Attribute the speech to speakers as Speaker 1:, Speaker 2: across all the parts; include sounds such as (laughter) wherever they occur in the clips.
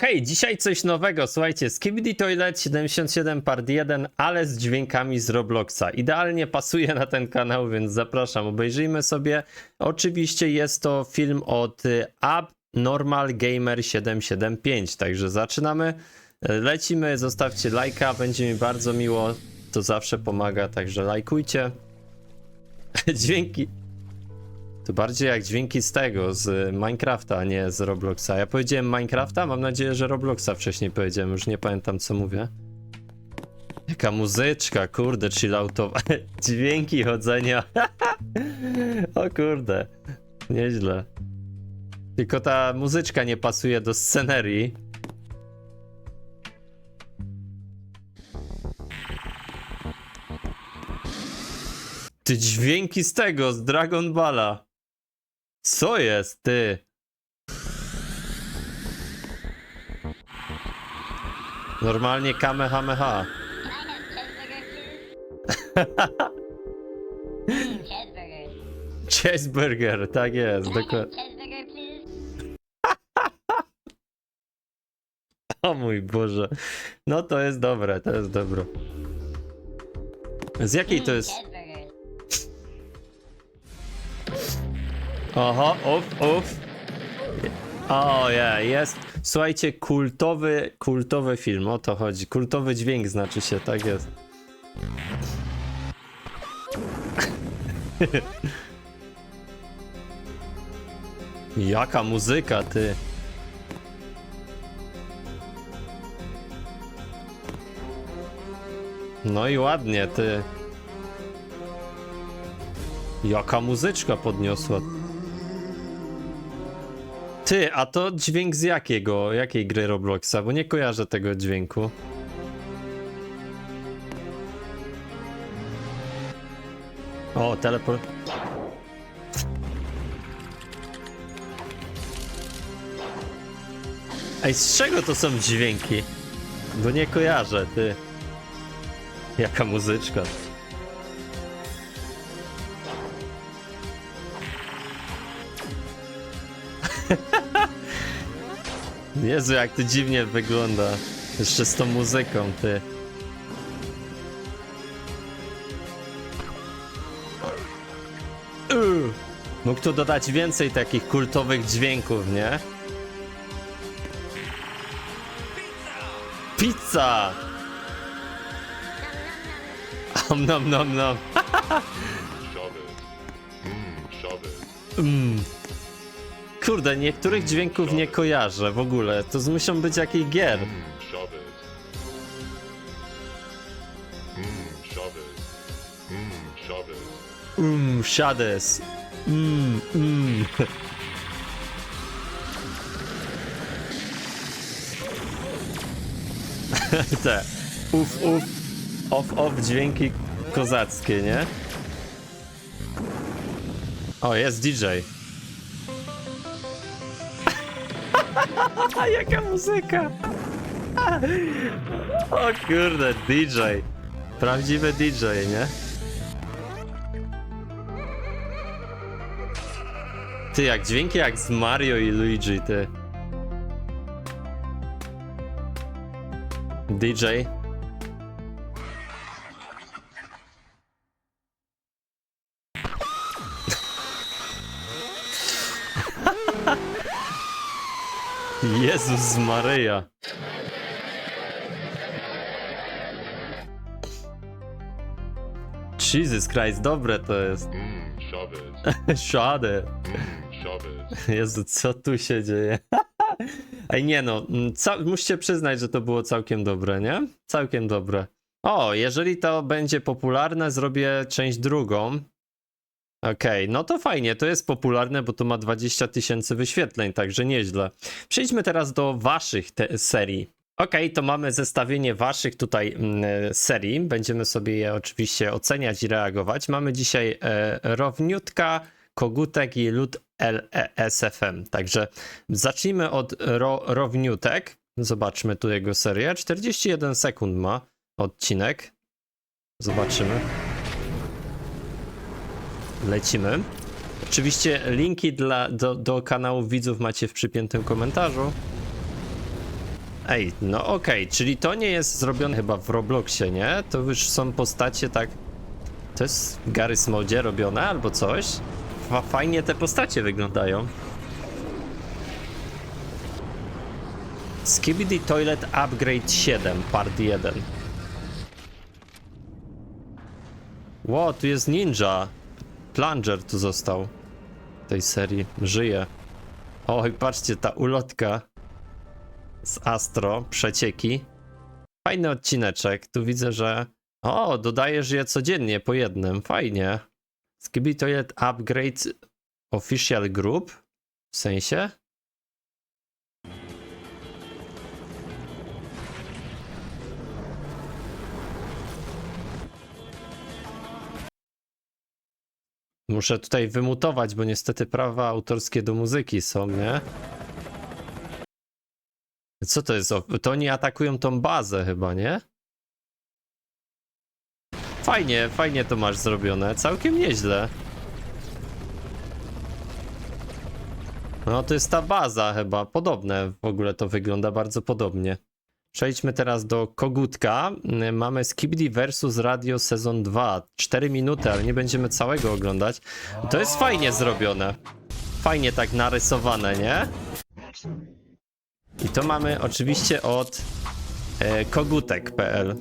Speaker 1: Okej, dzisiaj coś nowego. Słuchajcie, Skibidi Toilet 77 part 1, ale z dźwiękami z Robloxa. Idealnie pasuje na ten kanał, więc zapraszam, obejrzyjmy sobie. Oczywiście jest to film od y, Abnormal Gamer 775, także zaczynamy. Lecimy, zostawcie lajka, będzie mi bardzo miło. To zawsze pomaga, także lajkujcie. (laughs) Dźwięki. To bardziej jak dźwięki z tego, z Minecrafta, a nie z Robloxa. Ja powiedziałem Minecrafta, mam nadzieję, że Robloxa wcześniej powiedziałem, już nie pamiętam co mówię. Jaka muzyczka, kurde, chilloutowa. (laughs) Dźwięki chodzenia. (laughs) o kurde, nieźle. Tylko ta muzyczka nie pasuje do scenerii. Ty dźwięki z tego, z Dragon Balla. Co jest, ty? Normalnie kamehameha. (laughs)
Speaker 2: Cheeseburger.
Speaker 1: Tak jest, dokładnie. (laughs) O mój Boże. No to jest dobre, to jest dobre. Z jakiej to jest? Oho, uff, uff. O, ja, jest. Słuchajcie, kultowy, kultowy film, o to chodzi. Kultowy dźwięk znaczy się, tak jest. (laughs) Jaka muzyka, ty. No i ładnie, ty. Jaka muzyczka podniosła. Ty, a to dźwięk z jakiego, jakiej gry Robloxa? Bo nie kojarzę tego dźwięku. O, teleport. Ej, z czego to są dźwięki? Bo nie kojarzę, ty. Jaka muzyczka. Jezu, jak to dziwnie wygląda. Jeszcze z tą muzyką, ty. Mógł tu dodać więcej takich kultowych dźwięków, nie? Pizza! Om nom nom nom. (laughs)
Speaker 3: Mmm.
Speaker 1: Mm. Kurde, niektórych dźwięków nie kojarzę w ogóle. To muszą być jakieś gier.
Speaker 3: Mmm,
Speaker 1: Shades. Mmm, mmm. (laughs) Te. Uf, uf. Off, off dźwięki kozackie, nie? O, jest DJ. (laughs) Jaka muzyka! O kurde, DJ. Prawdziwy DJ, nie? Ty, jak dźwięki jak z Mario i Luigi, ty. DJ. Jezus Maryja. Jesus Christ, dobre to jest.
Speaker 3: Mmm, Chavez.
Speaker 1: Szade.
Speaker 3: Mmm, Chavez.
Speaker 1: Jezu, co tu się dzieje? (laughs) Ej, nie no, mm, ca- musicie przyznać, że to było całkiem dobre, nie? Całkiem dobre. O, jeżeli to będzie popularne, zrobię część drugą. Okej, no to fajnie, to jest popularne, bo to ma 20 tysięcy wyświetleń, także nieźle. Przejdźmy teraz do waszych serii. Okej, to mamy zestawienie waszych tutaj mm, serii. Będziemy sobie je oczywiście oceniać i reagować. Mamy dzisiaj e, Rowniutka, Kogutek i Lud LSFM. Także zacznijmy od ro, Rowniutek. Zobaczmy tu jego serię. 41 sekund ma odcinek. Zobaczymy. Lecimy. Oczywiście linki dla, do, do widzów macie w przypiętym komentarzu. Ej, no okej, czyli to nie jest zrobione chyba w Robloxie, nie? To już są postacie tak... To jest w Garry's Modzie robione albo coś? Fa- Fajnie te postacie wyglądają. Skibidi Toilet Upgrade 7, part 1. Ło, tu jest ninja. Plunger tu został. W tej serii. Żyje. Oj, patrzcie, ta ulotka z Astro, przecieki. Fajny odcineczek. Tu widzę, że. O, dodajesz je codziennie po jednym. Fajnie. Skibidi Toilet Upgrade Official Group? W sensie? Muszę tutaj wymutować, bo niestety prawa autorskie do muzyki są, nie? Co to jest? To oni atakują tą bazę chyba, nie? Fajnie, fajnie to masz zrobione. Całkiem nieźle. No to jest ta baza chyba. Podobne w ogóle to wygląda bardzo podobnie. Przejdźmy teraz do Kogutka. Mamy Skibidi versus Radio sezon 2. 4 minuty, ale nie będziemy całego oglądać. To jest fajnie zrobione. Fajnie tak narysowane, nie? I to mamy oczywiście od e, kogutek.pl.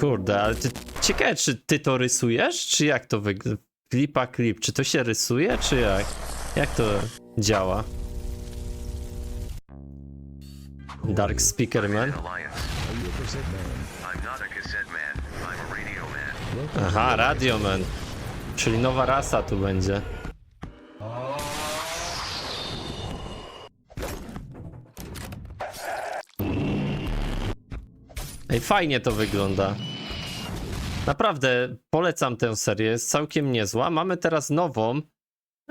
Speaker 1: Kurde, ale ty, ciekawe, czy ty to rysujesz, czy jak to wygląda? Klipa klip, czy to się rysuje, czy jak? Jak to działa? Dark Speaker Man. Aha, Radio Man. Czyli nowa rasa tu będzie. Ej, fajnie to wygląda. Naprawdę polecam tę serię, jest całkiem niezła. Mamy teraz nową.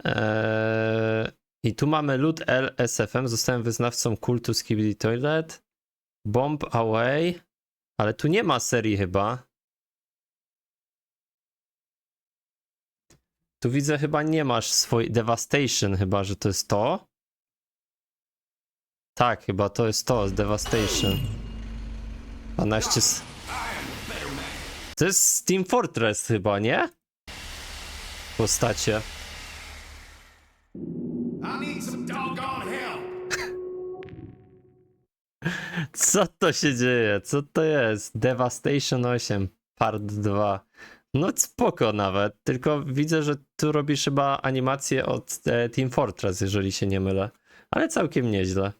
Speaker 1: Eee, I tu mamy Lud L SFM. Zostałem wyznawcą kultu Skibidi Toilet. Bomb Away. Ale tu nie ma serii chyba. Tu widzę chyba nie masz swojej Devastation, chyba że to jest to. Tak, chyba to jest to, Devastation. 12. To jest Team Fortress chyba, nie? Postacie. (laughs) Co to się dzieje? Co to jest? Devastation 8, part 2. No spoko nawet, tylko widzę, że tu robisz chyba animację od e, Team Fortress, jeżeli się nie mylę. Ale całkiem nieźle.